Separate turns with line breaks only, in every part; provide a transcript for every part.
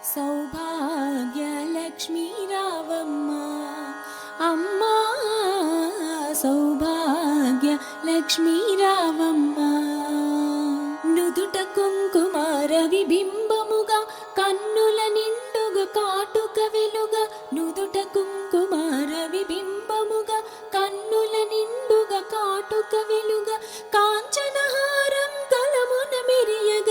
సౌభాగ్య లక్ష్మీ రావమ్మ అమ్మా సౌభాగ్య లక్ష్మీ రావమ్మ నుదుట కుంకుమార విబింబముగా కన్నుల నిండుగా కాటుక వెలుగా నుదుట కుంకుమార విబింబముగా కన్నుల నిండుగా కాటుక వెలుగా కాంచనహారం కలమున మెరియగ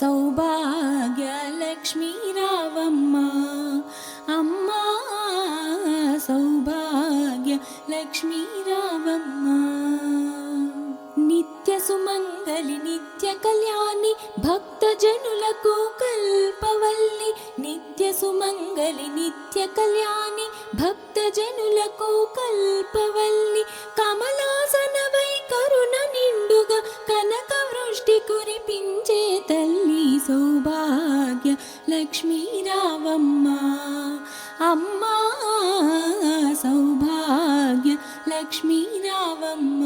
సౌభాగ్య లక్ష్మీ రావమ్మ అమ్మా సౌభాగ్య లక్ష్మీ రావమ్మ నిత్య సుమంగళి నిత్య కళ్యాణి భక్తజనులకు కల్పవల్లి నిత్య సుమంగళి నిత్య కళ్యాణి భక్తజనులకు కల్పవల్లి కమలాసనవై కరుణ నిండుగా కనక వృష్టి కురిపించే సౌభాగ్య లక్ష్మీ రావమ్మ. అమ్మా సౌభాగ్య లక్ష్మీ రావమ్మ.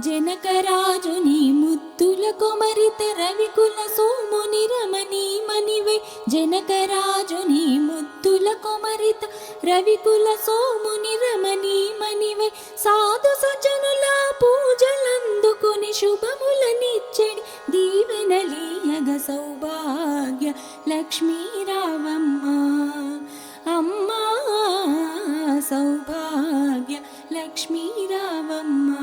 జనకరాజుని ముత్తుల కొమరిత రవికుల సోముని రమణి మణివే. జనకరాజుని ముత్తుల కొమరిత రవికుల సోముని రమణి మణివే. సౌభాగ్య లక్ష్మీ రావమ్మ. అమ్మా సౌభాగ్య లక్ష్మీ రావమ్మ.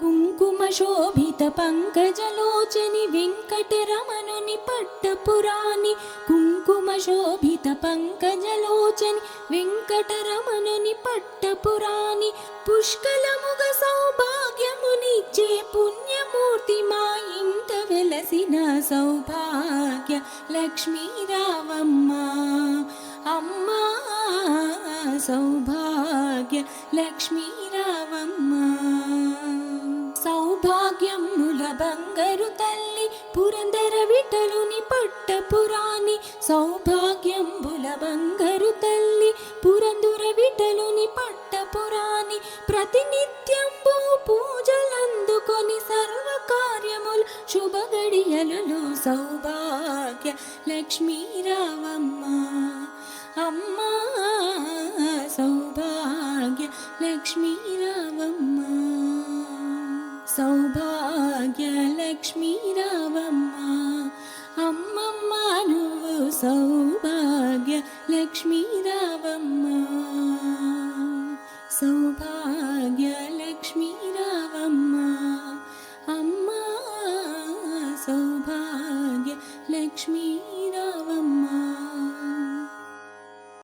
కుంకుమ శోభిత పంకజలోచని వెంకటరమణుని పట్టపురాణి. కుంకుమ శోభిత పంకజలోచని వెంకటరమణుని పట్టపురాణి. పుష్కలముగ సౌభాగ్య సౌభాగ్య లక్ష్మీ రావమ్మ అమ్మా సౌభాగ్య లక్ష్మీ రావమ్మ సౌభాగ్యముల బంగరు తల్లి పురందర విఠలుని పట్టపురాణి సౌభాగ్యంబుల బంగరు తల్లి భాగ్య లక్ష్మీరావమ్మ लक्ष्मी సౌభాగ్య లక్ష్మీరావమ్మ సౌభాగ్య లక్ష్మీరావమ్మ అమ్మమ్మ నువ్వు సౌభాగ్య లక్ష్మీరావమ్మ సౌభాగ్య లక్ష్మీరావమ్మ मा न ലക്ഷ്മീ